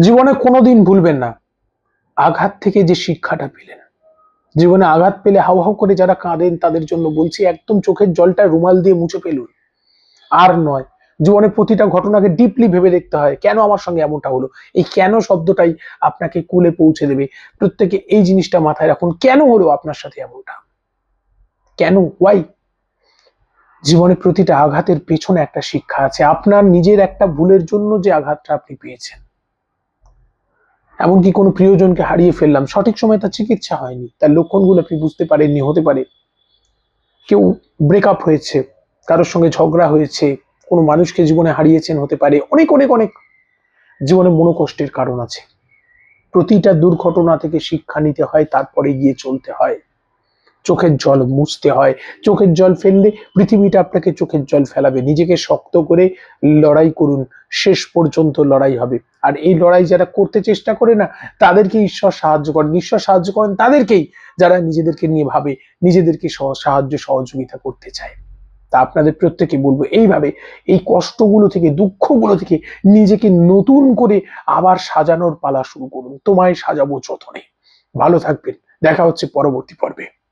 জীবনে কোনোদিন ভুলবেন না। আঘাত থেকে যে শিক্ষাটা পেলেন। জীবনে আঘাত পেলে হাউ হাউ করে যারা কাঁদেন, তাদের জন্য বলছি, একদম চোখের জলটা রুমাল দিয়ে মুছে ফেলুন। আর নয় জীবনে প্রতিটা ঘটনাকে ডিপলি ভেবে দেখতে হয়, কেন আমার সঙ্গে এমনটা হলো? এই কেন শব্দটাই আপনাকে কুলে পৌঁছে দেবে? প্রত্যেকে এই জিনিসটা মাথায় রাখুন, কেন হলো আপনার সাথে এমনটা? কেন? ওয়াই জীবনে প্রতিটা আঘাতের পেছনে একটা শিক্ষা আছে। আপনার নিজের একটা ভুলের জন্য যে আঘাতটা আপনি পেয়েছেন এমনকি কোনো প্রিয়জনকে হারিয়ে ফেললাম। সঠিক সময় তার চিকিৎসা হয়নি। তার লক্ষণগুলো আপনি বুঝতে পারেননি? হতে পারে। কেউ ব্রেকআপ হয়েছে, কারোর সঙ্গে ঝগড়া হয়েছে, কোনো মানুষকে জীবনে হারিয়েছেন হতে পারে। অনেক অনেক অনেক জীবনে মনোকষ্টের কারণ আছে। প্রতিটা দুর্ঘটনা থেকে শিক্ষা নিতে হয়, তারপরে গিয়ে চলতে হয়। চোখের জল মুছতে হয়, চোখের জল ফেললে পৃথিবীটা আপনাকে চোখের জল ফেলাবে। নিজেকে শক্ত করে লড়াই করুন, শেষ পর্যন্ত লড়াই হবে। আর এই লড়াই যারা করতে চেষ্টা করে না, তাদেরকে ঈশ্বর সাহায্য করেন। ঈশ্বর সাহায্য করেন তাদেরকেই যারা নিজেদেরকে নিয়ে ভাবে, নিজেদেরকে সহ- সাহায্য সহযোগিতা করতে চায়। তা আপনাদের প্রত্যেকে বলব, এইভাবে এই কষ্টগুলো থেকে, দুঃখগুলো থেকে নিজেকে নতুন করে আবার সাজানোর পালা শুরু করুন। তোমায় সাজাবো যতনে। ভালো থাকবেন। দেখা হচ্ছে পরবর্তী পর্বে।